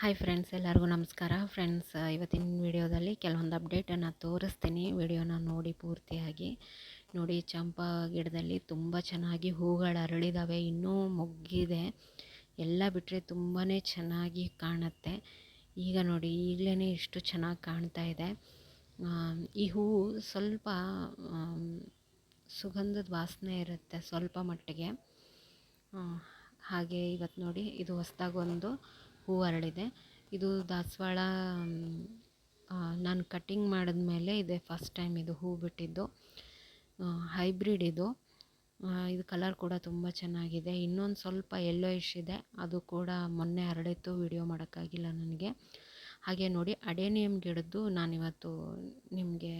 Hi friends, ಎಲ್ಲರಿಗೂ ನಮಸ್ಕಾರ. Friends, ಇವತ್ತಿನ ವಿಡಿಯೋದಲ್ಲಿ ಕೆಲವೊಂದು ಅಪ್ಡೇಟನ್ನು ತೋರಿಸ್ತೀನಿ. ವಿಡಿಯೋನ ನೋಡಿ ಪೂರ್ತಿಯಾಗಿ. ನೋಡಿ, ಚಂಪಾ ಗಿಡದಲ್ಲಿ ತುಂಬ ಚೆನ್ನಾಗಿ ಹೂಗಳು ಅರಳಿದಾವೆ. ಇನ್ನೂ ಮೊಗ್ಗಿದೆ. ಎಲ್ಲ ಬಿಟ್ಟರೆ ತುಂಬಾ ಚೆನ್ನಾಗಿ ಕಾಣುತ್ತೆ. ಈಗ ನೋಡಿ ಈಗಲೇ ಇಷ್ಟು ಚೆನ್ನಾಗಿ ಕಾಣ್ತಾ ಇದೆ. ಈ ಹೂವು ಸ್ವಲ್ಪ ಸುಗಂಧದ ವಾಸನೆ ಇರುತ್ತೆ ಸ್ವಲ್ಪ ಮಟ್ಟಿಗೆ. ಹಾಗೆ ಇವತ್ತು ನೋಡಿ, ಇದು ಹೊಸ್ದಾಗೊಂದು ಹೂ ಅರಳಿದೆ ಇದು ದಾಸವಾಳ ನಾನು ಕಟ್ಟಿಂಗ್ ಮಾಡಿದ್ಮೇಲೆ ಇದೆ ಫಸ್ಟ್ ಟೈಮ್ ಇದು ಹೂ ಬಿಟ್ಟಿದ್ದು. ಹೈಬ್ರಿಡ್ ಇದು. ಇದು ಕಲರ್ ಕೂಡ ತುಂಬ ಚೆನ್ನಾಗಿದೆ. ಇನ್ನೊಂದು ಸ್ವಲ್ಪ ಇಶ್ ಇದೆ. ಅದು ಕೂಡ ಮೊನ್ನೆ ಹರಡಿತ್ತು ವಿಡಿಯೋ ಮಾಡೋಕ್ಕಾಗಿಲ್ಲ ನನಗೆ. ಹಾಗೆ ನೋಡಿ, ಅಡೇನಿಯಂ ಗಿಡದ್ದು ನಾನಿವತ್ತು ನಿಮಗೆ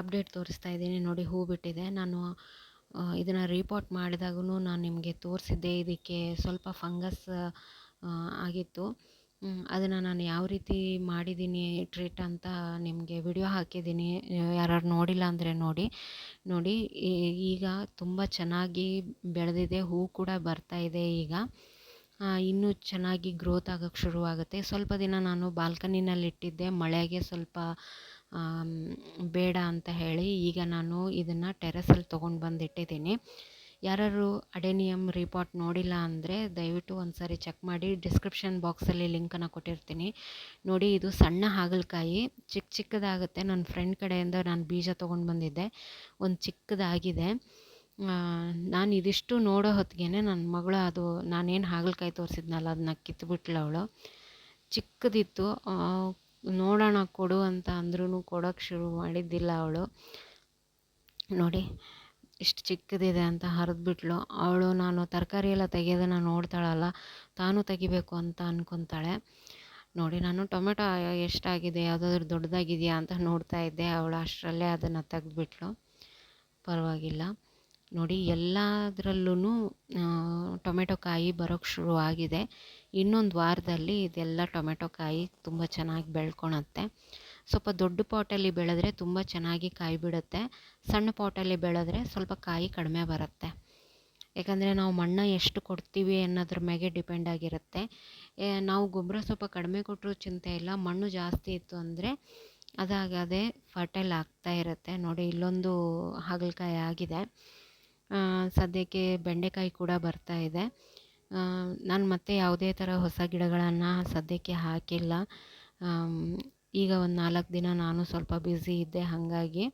ಅಪ್ಡೇಟ್ ತೋರಿಸ್ತಾ ಇದ್ದೀನಿ. ನೋಡಿ, ಹೂ ಬಿಟ್ಟಿದೆ. ನಾನು ಇದನ್ನು ರಿಪೋರ್ಟ್ ಮಾಡಿದಾಗೂ ನಾನು ನಿಮಗೆ ತೋರಿಸಿದ್ದೆ. ಇದಕ್ಕೆ ಸ್ವಲ್ಪ ಫಂಗಸ್ ಆಗಿತ್ತು. ಅದನ್ನು ನಾನು ಯಾವ ರೀತಿ ಮಾಡಿದ್ದೀನಿ ಟ್ರೀಟ್ ಅಂತ ನಿಮಗೆ ವಿಡಿಯೋ ಹಾಕಿದ್ದೀನಿ ಯಾರು ನೋಡಿಲ್ಲ ಅಂದರೆ ನೋಡಿ ನೋಡಿ. ಈಗ ತುಂಬ ಚೆನ್ನಾಗಿ ಬೆಳೆದಿದೆ, ಹೂ ಕೂಡ ಬರ್ತಾ ಇದೆ ಈಗ. ಇನ್ನೂ ಚೆನ್ನಾಗಿ ಗ್ರೋತ್ ಆಗೋಕ್ಕೆ ಶುರುವಾಗುತ್ತೆ. ಸ್ವಲ್ಪ ದಿನ ನಾನು ಬಾಲ್ಕನಿನಲ್ಲಿ ಇಟ್ಟಿದ್ದೆ ಮಳೆಗೆ ಸ್ವಲ್ಪ ಬೇಡ ಅಂತ ಹೇಳಿ ಈಗ ನಾನು ಇದನ್ನು ಟೆರೆಸಲ್ಲಿ ತೊಗೊಂಡು ಬಂದು ಇಟ್ಟಿದ್ದೀನಿ ಯಾರು ಅಡೆನಿಯಮ್ ರಿಪಾಟ್ ನೋಡಿಲ್ಲ ಅಂದರೆ ದಯವಿಟ್ಟು ಒಂದು ಸಾರಿ ಚೆಕ್ ಮಾಡಿ ಡಿಸ್ಕ್ರಿಪ್ಷನ್ ಬಾಕ್ಸಲ್ಲಿ ಲಿಂಕನ್ನು ಕೊಟ್ಟಿರ್ತೀನಿ. ನೋಡಿ, ಇದು ಸಣ್ಣ ಹಾಗಲಕಾಯಿ. ಚಿಕ್ಕ ಚಿಕ್ಕದಾಗುತ್ತೆ. ನನ್ನ ಫ್ರೆಂಡ್ ಕಡೆಯಿಂದ ನಾನು ಬೀಜ ತೊಗೊಂಡು ಬಂದಿದ್ದೆ. ಒಂದು ಚಿಕ್ಕದಾಗಿದೆ. ನಾನು ಇದಿಷ್ಟು ನೋಡೋ ಹೊತ್ತಿಗೆ ನನ್ನ ಮಗಳು ಅದು, ನಾನೇನು ಹಾಗಲಕಾಯಿ ತೋರಿಸಿದ್ನಲ್ಲ ಅದನ್ನ ಕಿತ್ತುಬಿಟ್ಲು ಅವಳು. ಚಿಕ್ಕದಿತ್ತು. ನೋಡೋಣ ಕೊಡು ಅಂತ ಅಂದ್ರೂ ಕೊಡೋಕ್ಕೆ ಶುರು ಮಾಡಿದ್ದಿಲ್ಲ ಅವಳು. ನೋಡಿ, ಇಷ್ಟು ಚಿಕ್ಕದಿದೆ ಅಂತ ಹರಿದ್ಬಿಟ್ಲು. ಅವಳು, ನಾನು ತರಕಾರಿ ಎಲ್ಲ ತೆಗೆಯೋದನ್ನು ನೋಡ್ತಾಳಲ್ಲ, ತಾನು ತೆಗಿಬೇಕು ಅಂತ ಅಂದ್ಕೊತಾಳೆ ನೋಡಿ, ನಾನು ಟೊಮೆಟೊ ಎಷ್ಟಾಗಿದೆ, ಯಾವುದಾದ್ರು ದೊಡ್ಡದಾಗಿದೆಯಾ ಅಂತ ನೋಡ್ತಾ ಇದ್ದೆ. ಅವಳು ಅಷ್ಟರಲ್ಲೇ ಅದನ್ನು ತೆಗೆದ್ಬಿಟ್ಲು. ಪರವಾಗಿಲ್ಲ. ನೋಡಿ ಎಲ್ಲದರಲ್ಲೂ ಟೊಮೆಟೊ ಕಾಯಿ ಬರೋಕ್ಕೆ ಆಗಿದೆ ಇನ್ನೊಂದು ವಾರದಲ್ಲಿ ಇದೆಲ್ಲ ಟೊಮೆಟೊ ಕಾಯಿ ತುಂಬ ಚೆನ್ನಾಗಿ ಬೆಳ್ಕೊಳತ್ತೆ ಸ್ವಲ್ಪ ದೊಡ್ಡ ಪಾಟಲ್ಲಿ ಬೆಳೆದ್ರೆ ತುಂಬ ಚೆನ್ನಾಗಿ ಕಾಯಿ ಬಿಡುತ್ತೆ ಸಣ್ಣ ಪಾಟಲ್ಲಿ ಬೆಳೆದ್ರೆ ಸ್ವಲ್ಪ ಕಾಯಿ ಕಡಿಮೆ ಬರುತ್ತೆ. ಯಾಕಂದರೆ ನಾವು ಮಣ್ಣು ಎಷ್ಟು ಕೊಡ್ತೀವಿ ಅನ್ನೋದ್ರ ಮೇಲೆ ಡಿಪೆಂಡ್ ಆಗಿರುತ್ತೆ. ನಾವು ಗೊಬ್ಬರ ಸ್ವಲ್ಪ ಕಡಿಮೆ ಕೊಟ್ಟರು ಚಿಂತೆ ಇಲ್ಲ. ಮಣ್ಣು ಜಾಸ್ತಿ ಇತ್ತು ಅಂದರೆ ಅದಾಗದೇ ಫರ್ಟೈಲ್ ಆಗ್ತಾ ಇರುತ್ತೆ. ನೋಡಿ, ಇಲ್ಲೊಂದು ಹಾಗಲಕಾಯಿ ಆಗಿದೆ. ಸದ್ಯಕ್ಕೆ ಬೆಂಡೆಕಾಯಿ ಕೂಡ ಬರ್ತಾ ಇದೆ. ನಾನು ಮತ್ತೆ ಯಾವುದೇ ಥರ ಹೊಸ ಗಿಡಗಳನ್ನು ಸದ್ಯಕ್ಕೆ ಹಾಕಿಲ್ಲ. ಈಗ ಒಂದು ನಾಲ್ಕು ದಿನ ನಾನು ಸ್ವಲ್ಪ ಬ್ಯುಸಿ ಇದ್ದೆ, ಹಾಗಾಗಿ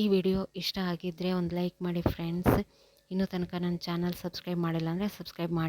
ಈ ವಿಡಿಯೋ ಇಷ್ಟ ಆಗಿದ್ದರೆ ಒಂದು ಲೈಕ್ ಮಾಡಿ ಫ್ರೆಂಡ್ಸ್ ಇನ್ನೂ ತನಕ ನನ್ನ ಚಾನಲ್ ಸಬ್ಸ್ಕ್ರೈಬ್ ಮಾಡಿಲ್ಲ ಅಂದರೆ ಸಬ್ಸ್ಕ್ರೈಬ್ ಮಾಡಿ.